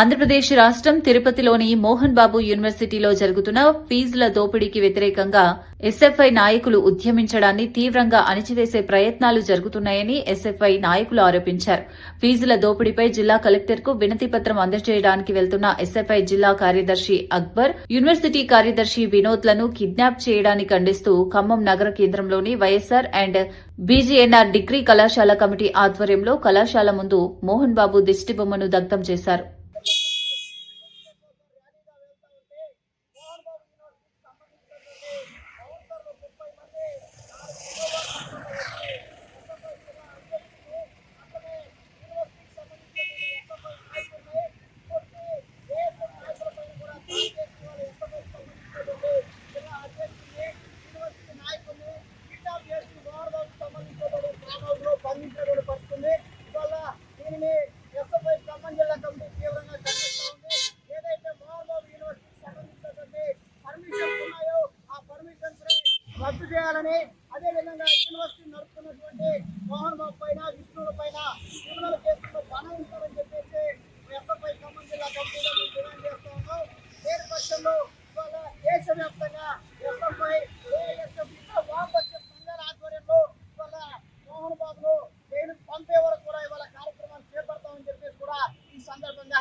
ఆంధ్రప్రదేశ్ రాష్ట్రం తిరుపతిలోని మోహన్ బాబు యూనివర్సిటీలో జరుగుతున్న ఫీజుల దోపిడీకి వ్యతిరేకంగా ఎస్ఎఫ్ఐ నాయకులు ఉద్యమించడాన్ని తీవ్రంగా అణిచివేసే ప్రయత్నాలు జరుగుతున్నాయని ఎస్ఎఫ్ఐ నాయకులు ఆరోపించారు. ఫీజుల దోపిడీపై జిల్లా కలెక్టర్కు వినతిపత్రం వినతి పత్రం అందజేయడానికి వెళ్తున్న ఎస్ఎఫ్ఐ జిల్లా కార్యదర్శి అక్బర్ యూనివర్సిటీ కార్యదర్శి వినోద్లను కిడ్నాప్ చేయడాన్ని ఖండిస్తూ ఖమ్మం నగర కేంద్రంలోని వైఎస్ఆర్ అండ్ బీజీఎన్ఆర్ డిగ్రీ కళాశాల కమిటీ ఆధ్వర్యంలో కళాశాల ముందు మోహన్ బాబు దిష్టిబొమ్మను దగ్ధం చేశారు. రద్దు చేయాలని అదే విధంగా యూనివర్సిటీ నడుపుతున్నటువంటి మోహన్ బాబు పైన విష్ణువుల పైన క్రిమినల్ కేసుల్లో బలాయిస్తారని చెప్పేసి ఎస్ఎఫ్ఐ ఖమ్మం జిల్లా కమిటీలో మేము డిమాండ్ చేస్తూ ఉన్నాం. లేని పక్షంలో ఇవాళ దేశవ్యాప్తంగా ఎస్ఎఫ్ఐ ఆధ్వర్యంలో మోహన్ పంపే వరకు కూడా ఇవాళ కార్యక్రమాలు కూడా ఈ సందర్భంగా